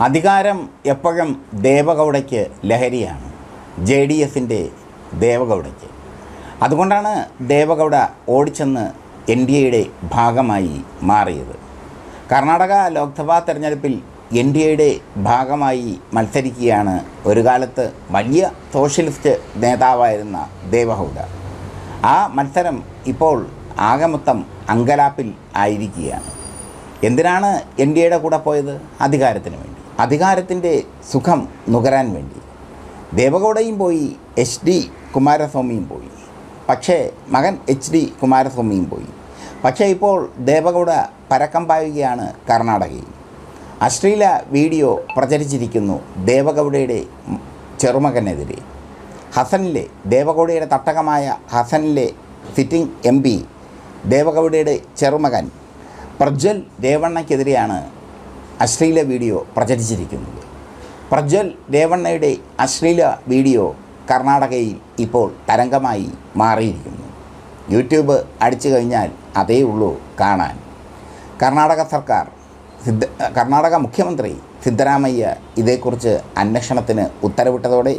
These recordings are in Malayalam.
അധികാരം എപ്പോഴും ദേവഗൗഡയ്ക്ക് ലഹരിയാണ്. ജെ ഡി എസിന്റെ ദേവഗൗഡയ്ക്ക്. അതുകൊണ്ടാണ് ദേവഗൗഡ ഓടിച്ചെന്ന് എൻ ഡി എയുടെ ഭാഗമായി മാറിയത്. കർണാടക ലോക്സഭാ തെരഞ്ഞെടുപ്പിൽ എൻ ഡി എയുടെ ഭാഗമായി മത്സരിക്കുകയാണ് ഒരു കാലത്ത് വലിയ സോഷ്യലിസ്റ്റ് നേതാവായിരുന്ന ദേവഗൗഡ. ആ മത്സരം ഇപ്പോൾ ആകമൊത്തം അങ്കലാപ്പിൽ ആയിരിക്കുകയാണ്. എന്തിനാണ് എൻ ഡി എയുടെ കൂടെ പോയത്? അധികാരത്തിന് വേണ്ടി. അധികാരത്തിന്റെ സുഖം നുകരാൻ വേണ്ടി. ദേവഗൗഡയും പോയി എച്ച് ഡി കുമാരസ്വാമിയും പോയി. പക്ഷേ മകൻ എച്ച് ഡി കുമാരസ്വാമിയും പോയി. പക്ഷേ ഇപ്പോൾ ദേവഗൗഡ പരക്കം പായുകയാണ് കർണാടകയിൽ. അശ്ലീല വീഡിയോ പ്രചരിച്ചിരിക്കുന്നു ദേവഗൗഡയുടെ ചെറുമകനെതിരെ. ഹസനിലെ ദേവഗൗഡയുടെ തട്ടകമായ ഹസനിലെ സിറ്റിംഗ് എം പി ദേവഗൗഡയുടെ ചെറുമകൻ പ്രജ്വൽ രേവണ്ണയ്ക്കെതിരെയാണ് അശ്ലീല വീഡിയോ പ്രചരിച്ചിരിക്കുന്നത് പ്രജ്വൽ രേവണ്ണയുടെ അശ്ലീല വീഡിയോ കർണാടകയിൽ ഇപ്പോൾ തരംഗമായി മാറിയിരിക്കുന്നു. യൂട്യൂബ് അടിച്ചു കഴിഞ്ഞാൽ അതേ ഉള്ളൂ കാണാൻ. കർണാടക സർക്കാർ സിദ്ധ കർണാടക മുഖ്യമന്ത്രി സിദ്ധരാമയ്യ ഇതേക്കുറിച്ച് അന്വേഷണത്തിന് ഉത്തരവിട്ടതോടെ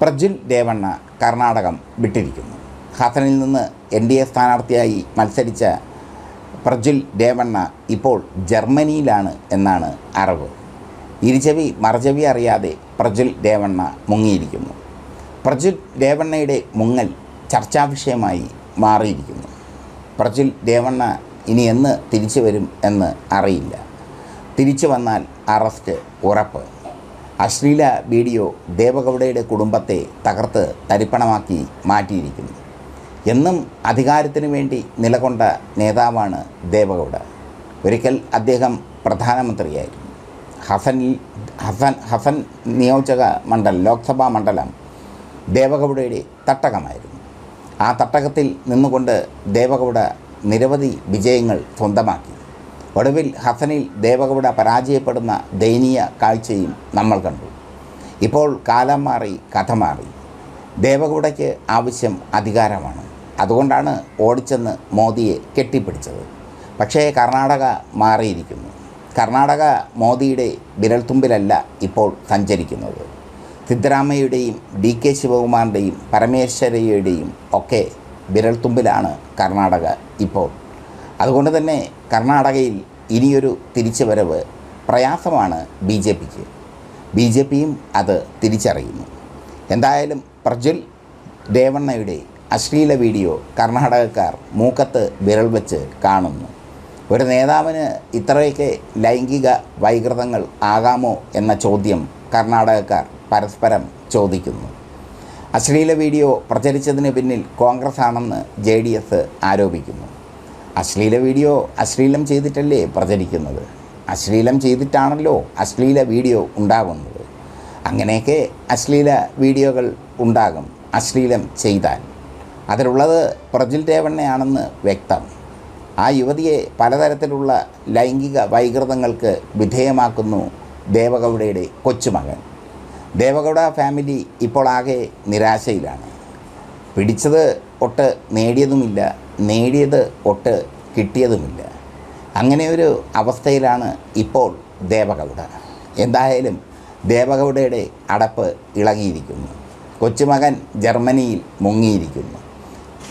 പ്രജ്വൽ രേവണ്ണ കർണാടകം വിട്ടിരിക്കുന്നു. ഹാസനിൽ നിന്ന് എൻ ഡി എ സ്ഥാനാർത്ഥിയായി മത്സരിച്ച പ്രജ്വൽ രേവണ്ണ ഇപ്പോൾ ജർമ്മനിയിലാണ് എന്നാണ് അറിവ്. ഇരുചവി മറചവി അറിയാതെ പ്രജുൽ രേവണ്ണ മുങ്ങിയിരിക്കുന്നു. പ്രജുൽ രേവണ്ണയുടെ മുങ്ങൽ ചർച്ചാ വിഷയമായി മാറിയിരിക്കുന്നു. പ്രജുൽ രേവണ്ണ ഇനി എന്ന് തിരിച്ചു വരും എന്ന് അറിയില്ല. തിരിച്ചു വന്നാൽ അറസ്റ്റ് ഉറപ്പ്. അശ്ലീല വീഡിയോ ദേവഗൗഡയുടെ കുടുംബത്തെ തകർത്ത് തരിപ്പണമാക്കി മാറ്റിയിരിക്കുന്നു. എന്നും അധികാരത്തിന് വേണ്ടി നിലകൊണ്ട നേതാവാണ് ദേവഗൗഡ. ഒരിക്കൽ അദ്ദേഹം പ്രധാനമന്ത്രിയായിരുന്നു. ഹസനിൽ ഹസൻ ഹസൻ നിയോജക മണ്ഡലം ലോക്സഭാ മണ്ഡലം ദേവഗൗഡയുടെ തട്ടകമായിരുന്നു. ആ തട്ടകത്തിൽ നിന്നുകൊണ്ട് ദേവഗൗഡ നിരവധി വിജയങ്ങൾ സ്വന്തമാക്കി. ഒടുവിൽ ഹസനിൽ ദേവഗൗഡ പരാജയപ്പെടുന്ന ദയനീയ കാഴ്ചയും നമ്മൾ കണ്ടു. ഇപ്പോൾ കാലം മാറി കഥ മാറി. ദേവഗൗഡയ്ക്ക് ആവശ്യം അധികാരമാണ്. അതുകൊണ്ടാണ് ഓടിച്ചെന്ന് മോദിയെ കെട്ടിപ്പിടിച്ചത്. പക്ഷേ കർണാടക മാറിയിരിക്കുന്നു. കർണാടക മോദിയുടെ വിരൽത്തുമ്പിലല്ല ഇപ്പോൾ സഞ്ചരിക്കുന്നത്. സിദ്ധരാമയ്യയുടെയും ഡി കെ ശിവകുമാറിന്റെയും പരമേശ്വരയുടെയും ഒക്കെ വിരൽത്തുമ്പിലാണ് കർണാടക ഇപ്പോൾ. അതുകൊണ്ട് തന്നെ കർണാടകയിൽ ഇനിയൊരു തിരിച്ചുവരവ് പ്രയാസമാണ് ബി ജെ പിക്ക്. ബി ജെ പിയും അത് തിരിച്ചറിയുന്നു. എന്തായാലും പ്രജ്വൽ രേവണ്ണയുടെ അശ്ലീല വീഡിയോ കർണാടകക്കാർ മൂക്കത്ത് വിരൽ വെച്ച് കാണുന്നു. ഒരു നേതാവിന് ഇത്രയൊക്കെ ലൈംഗിക വൈകൃതങ്ങൾ ആകാമോ എന്ന ചോദ്യം കർണാടകക്കാർ പരസ്പരം ചോദിക്കുന്നു. അശ്ലീല വീഡിയോ പ്രചരിച്ചതിന് പിന്നിൽ കോൺഗ്രസ് ആണെന്ന് ജെ ഡി എസ് ആരോപിക്കുന്നു. അശ്ലീല വീഡിയോ അശ്ലീലം ചെയ്തിട്ടല്ലേ പ്രചരിക്കുന്നത്? അശ്ലീലം ചെയ്തിട്ടാണല്ലോ അശ്ലീല വീഡിയോ ഉണ്ടാകുന്നത് അങ്ങനെയൊക്കെ അശ്ലീല വീഡിയോകൾ ഉണ്ടാകും അശ്ലീലം ചെയ്താൽ. അതിലുള്ളത് പ്രജിൽ രേവണ്ണയാണെന്ന് വ്യക്തം. ആ യുവതിയെ പലതരത്തിലുള്ള ലൈംഗിക വൈകൃതങ്ങൾക്ക് വിധേയമാക്കുന്നു ദേവഗൗഡയുടെ കൊച്ചുമകൻ. ദേവഗൗഡ ഫാമിലി ഇപ്പോൾ ആകെ നിരാശയിലാണ്. പിടിച്ചത് ഒട്ട് നേടിയതുമില്ല നേടിയത് ഒട്ട് കിട്ടിയതുമില്ല. അങ്ങനെ ഒരു അവസ്ഥയിലാണ് ഇപ്പോൾ ദേവഗൗഡ. എന്തായാലും ദേവഗൗഡയുടെ അടപ്പ് ഇളകിയിരിക്കുന്നു. കൊച്ചുമകൻ ജർമ്മനിയിൽ മുങ്ങിയിരിക്കുന്നു.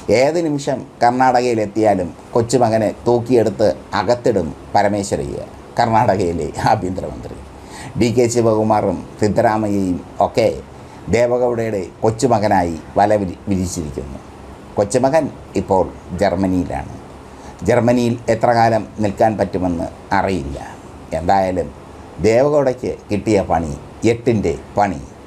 ഏത് നിമിഷം കർണാടകയിലെത്തിയാലും കൊച്ചുമകനെ തൂക്കിയെടുത്ത് അകത്തിടും പരമേശ്വരയ്യ കർണാടകയിലെ ആഭ്യന്തരമന്ത്രി. ഡി കെ ശിവകുമാറും സിദ്ധരാമയ്യയും ഒക്കെ ദേവഗൗഡയുടെ കൊച്ചുമകനായി വല വിരി വിരിച്ചിരിക്കുന്നു. കൊച്ചുമകൻ ഇപ്പോൾ ജർമ്മനിയിലാണ്. ജർമ്മനിയിൽ എത്ര കാലം നിൽക്കാൻ പറ്റുമെന്ന് അറിയില്ല. എന്തായാലും ദേവഗൗഡയ്ക്ക് കിട്ടിയ പണി എട്ടിന്റെ പണി.